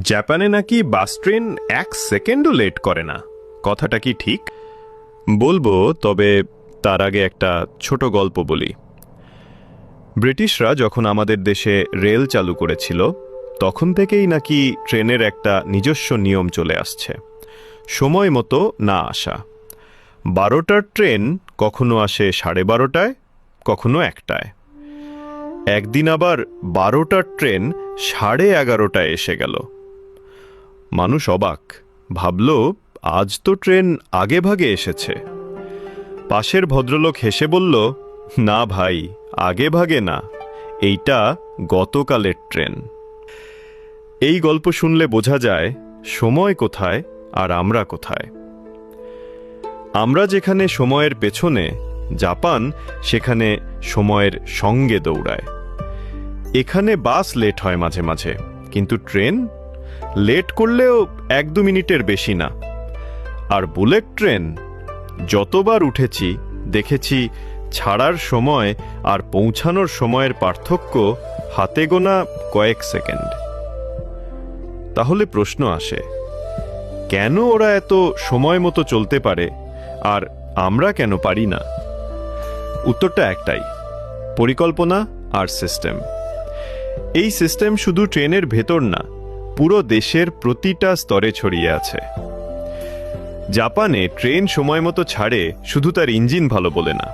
জাপানে নাকি bus train এক সেকেন্ডও লেট করে না? কথাটা কি ঠিক? বলব, তবে তার আগে একটা ছোট গল্প বলি। ব্রিটিশরা যখন আমাদের দেশে রেল চালু করেছিল, তখন থেকেই নাকি ট্রেনের একটা নিজস্ব নিয়ম চলে আসছে। সময় মতো না আসা। বারোটার ট্রেন কখনো আসে সাড়ে বারোটায়, কখনো একটায়। একদিন আবার বারোটার ট্রেন সাড়ে এগারোটায় এসে গেল। মানুষ অবাক। ভাবল, আজ তো ট্রেন আগে ভাগে এসেছে। পাশের ভদ্রলোক হেসে বলল, না ভাই, আগে ভাগে না। এইটা গতকালের ট্রেন। এই গল্প শুনলে বোঝা যায়, সময় কোথায় আর আমরা কোথায়। আমরা যেখানে সময়ের পেছনে, জাপান সেখানে সময়ের সঙ্গে দৌড়ায়। এখানে বাস লেট হয় মাঝে মাঝে, কিন্তু ট্রেন লেট করলেও এক দু মিনিটের বেশি না। আর বুলেট ট্রেন, যতবার উঠেছি, দেখেছি ছাড়ার সময় আর পৌঁছানোর সময়ের পার্থক্য হাতে গোনা কয়েক সেকেন্ড। তাহলে প্রশ্ন আসে, কেন ওরা এত সময় মতো চলতে পারে আর আমরা কেন পারি না? উত্তরটা একটাই, পরিকল্পনা আর সিস্টেম। এই সিস্টেম শুধু ট্রেনের ভেতর না পুরো দেশের প্রতিটা স্তরে ছড়িয়ে আছে। জাপানে ট্রেন সময় মতো ছাড়ে শুধু তার ইঞ্জিন ভালো বলে না,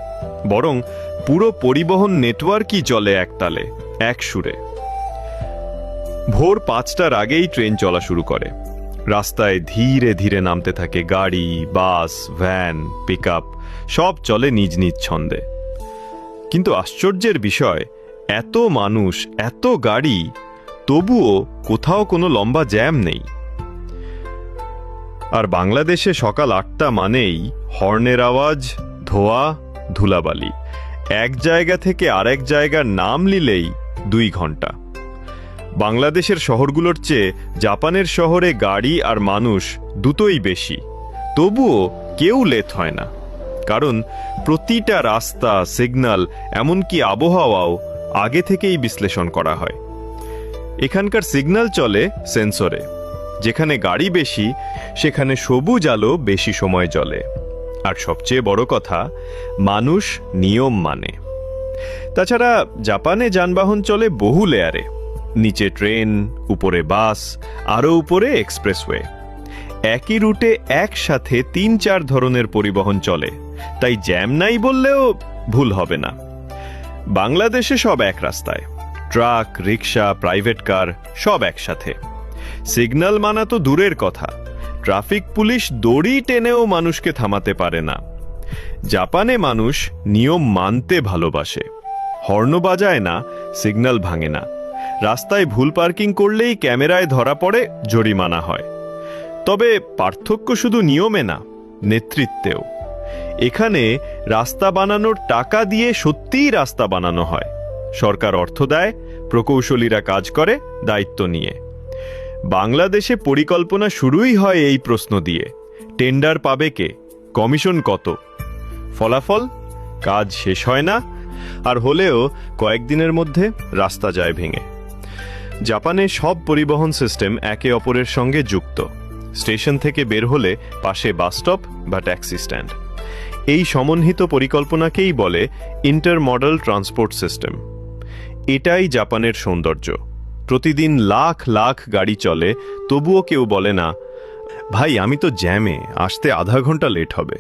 বরং পুরো পরিবহন নেটওয়ার্কই চলে একতালে, এক সুরে। ভোর পাঁচটার আগেই ট্রেন চলা শুরু করে। রাস্তায় ধীরে ধীরে নামতে থাকে গাড়ি, বাস, ভ্যান পিক সব চলে নিজ নিজ ছন্দে। কিন্তু আশ্চর্যের বিষয়, এত মানুষ, এত গাড়ি তবুও কোথাও কোনো লম্বা জ্যাম নেই। আর বাংলাদেশে সকাল আটটা মানেই হর্নের আওয়াজ, ধোয়া, ধুলাবালি। এক জায়গা থেকে আরেক জায়গার নাম নিলেই দুই ঘণ্টা। বাংলাদেশের শহরগুলোর চেয়ে জাপানের শহরে গাড়ি আর মানুষ দুটোই বেশি। তবুও কেউ লেট হয় না। কারণ প্রতিটা রাস্তা, সিগন্যাল, এমনকি আবহাওয়াও আগে থেকেই বিশ্লেষণ করা হয়। এখানকার সিগন্যাল চলে সেন্সরে। যেখানে গাড়ি বেশি, সেখানে সবুজ আলো বেশি সময় জ্বলে। আর সবচেয়ে বড় কথা, মানুষ নিয়ম মানে। তাছাড়া জাপানে যানবাহন চলে বহু লেয়ারে। নিচে ট্রেন, উপরে বাস, আরও উপরে এক্সপ্রেসওয়ে। একই রুটে একসাথে তিন চার ধরনের পরিবহন চলে। তাই জ্যাম নাই বললেও ভুল হবে না। বাংলাদেশে সব এক রাস্তায়। ট্রাক রিক্সা প্রাইভেট কার, সব একসাথে। সিগন্যাল মানা তো দূরের কথা। ট্রাফিক পুলিশ দড়ি টেনেও মানুষকে থামাতে পারে না। জাপানে মানুষ নিয়ম মানতে ভালোবাসে। হর্ন বাজায় না, সিগন্যাল ভাঙে না। রাস্তায় ভুল পার্কিং করলেই ক্যামেরায় ধরা পড়ে, জরিমানা হয়। তবে পার্থক্য শুধু নিয়মে না, নেতৃত্বেও। এখানে রাস্তা বানানোর টাকা দিয়ে সত্যিই রাস্তা বানানো হয়। সরকার অর্থ দেয়, প্রকৌশলীরা কাজ করে, দায়িত্ব নিয়ে। বাংলাদেশে পরিকল্পনা শুরুই হয় এই প্রশ্ন দিয়ে। টেন্ডার পাবে কে? কমিশন কত? ফলাফল? কাজ শেষ হয় না, আর হলেও কয়েকদিনের মধ্যে রাস্তা যায় ভেঙে। জাপানে সব পরিবহন সিস্টেম একে অপরের সঙ্গে যুক্ত। স্টেশন থেকে বের হলে পাশে বাস স্টপ বা ট্যাক্সি স্ট্যান্ড। এই সমন্বিত পরিকল্পনাকেই বলে ইন্টার মডেল ট্রান্সপোর্ট সিস্টেম। এটাই জাপানের সৌন্দর্য। প্রতিদিন লাখ লাখ গাড়ি চলে, তবুও কেউ বলে না, ভাই, আমি তো জ্যামে, আসতে আধা ঘণ্টা লেট হবে।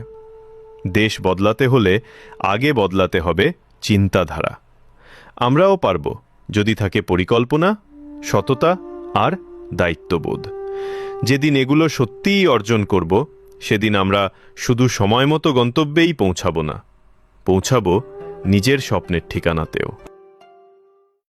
দেশ বদলাতে হলে আগে বদলাতে হবে চিন্তাধারা। আমরাও পারব, যদি থাকে পরিকল্পনা, সততা আর দায়িত্ববোধ। যেদিন এগুলো সত্যিই অর্জন করব, সেদিন আমরা শুধু সময় মতো গন্তব্যেই পৌঁছাবো না, পৌঁছাবো নিজের স্বপ্নের ঠিকানাতেও।